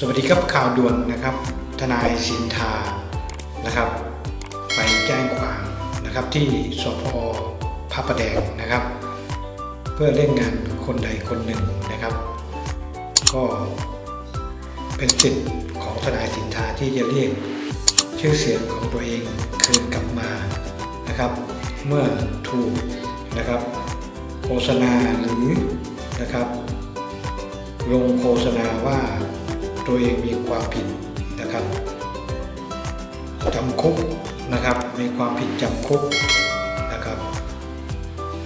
สวัสดีครับข่าวด่วนนะครับ ทนายสินทานะครับ ไปแจ้งความนะครับที่สพพระประแดงนะครับ เพื่อเล่นงานคนใดคนหนึ่งนะครับ ก็เป็นสิทธิ์ของทนายสินทาที่จะเรียกชื่อเสียงของตัวเองคืนกลับมานะครับ เมื่อถูกนะครับโฆษณาหรือนะครับ ลงโฆษณาว่า ตัวเองมีความผิดนะครับจำคุกนะครับ มีความผิดจำคุกนะครับ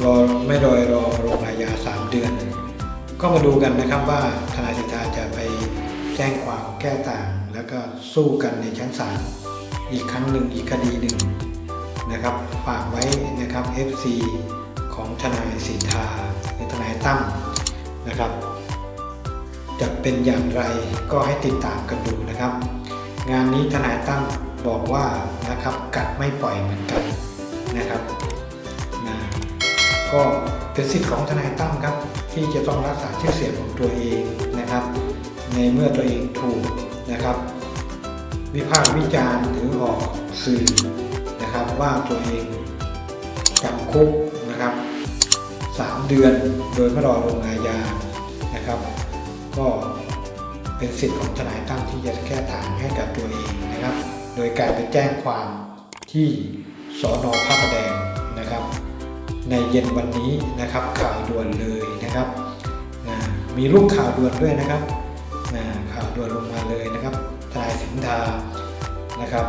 รอไม่รอยรอลงอาญาสามเดือน ก็มาดูกันนะครับว่าทนายสิทธาจะไปแจ้งความแก้ต่าง แล้วก็สู้กันในชั้นศาลอีกครั้งหนึ่งอีกคดีหนึ่งนะครับฝากไว้นะครับ FC ของทนายสิทธาหรือทนายตั้มนะครับ จะเป็นอย่างไรก็ให้ติดตามกันดูนะครับ งานนี้ทนายตั้มบอกว่านะครับกัดไม่ปล่อยเหมือนกันนะครับนะก็เป็นสิทธิ์ของทนายตั้มครับ ที่จะต้องรักษาชื่อเสียงของตัวเองนะครับ ในเมื่อตัวเองถูกนะครับ วิพากษ์วิจารณ์หรือออกสื่อนะครับ ว่าตัวเองจำคุกนะครับสามเดือนโดยไม่รอลงอาญานะครับ ก็เป็นสิทธิ์ของทนายตั้มที่จะแก้ต่างให้กับตัวเองนะครับ โดยการไปแจ้งความที่สอนอพระประแดงนะครับ ในเย็นวันนี้นะครับข่าวด่วนเลยนะครับนะมีรูปข่าวด่วนด้วยนะครับนะข่าวด่วนลงมาเลยนะครับทนายสินทานะครับ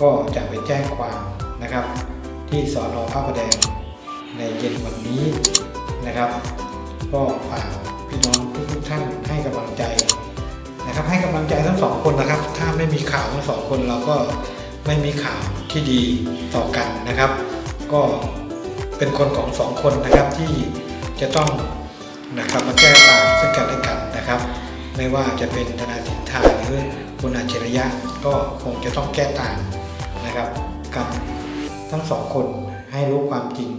ก็จะไปแจ้งความนะครับ ที่สอนอพระประแดงในเย็นวันนี้นะครับ ก็ฝากพี่น้องทุกท่าน นะครับให้กำลังใจทั้งสองคนนะครับ ถ้าไม่มีข่าวทั้งสองคนเราก็ไม่มีข่าวที่ดีต่อกันนะครับ ก็เป็นคนของสองคนนะครับที่จะต้องนะครับมาแก้ต่างซึ่งกันและกันนะครับ ไม่ว่าจะเป็นธนาสินทาหรือคุณอัจฉริยะก็คงจะต้องแก้ต่างนะครับกับทั้งสองคนให้รู้ความจริง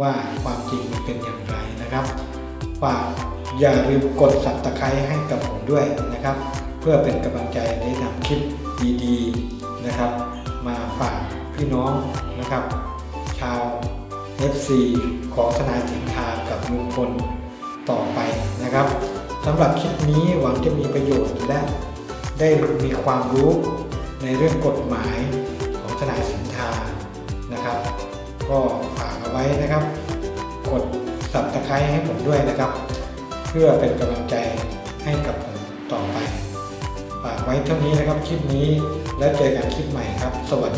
ว่าความจริงมันเป็นอย่างไรนะครับ ฝากอย่าลืมกดสับตะไคร้ให้กับผมด้วยนะครับ เพื่อเป็นกำลังใจในนำคลิปดีๆนะครับ มาฝากพี่น้องนะครับ ชาว FC ของทนายสินทากับลุงพลต่อไปนะครับสำหรับคลิปนี้หวังจะมีประโยชน์และได้มีความรู้ในเรื่องกฎหมายของทนายสินทานะครับ ก็ฝากเอาไว้นะครับ กด สับตะไคร้ให้ผมด้วยนะครับ เพื่อเป็นกำลังใจให้กับผมต่อไปฝากไว้เท่านี้นะครับคลิปนี้แล้วเจอกันคลิปใหม่ครับ สวัสดี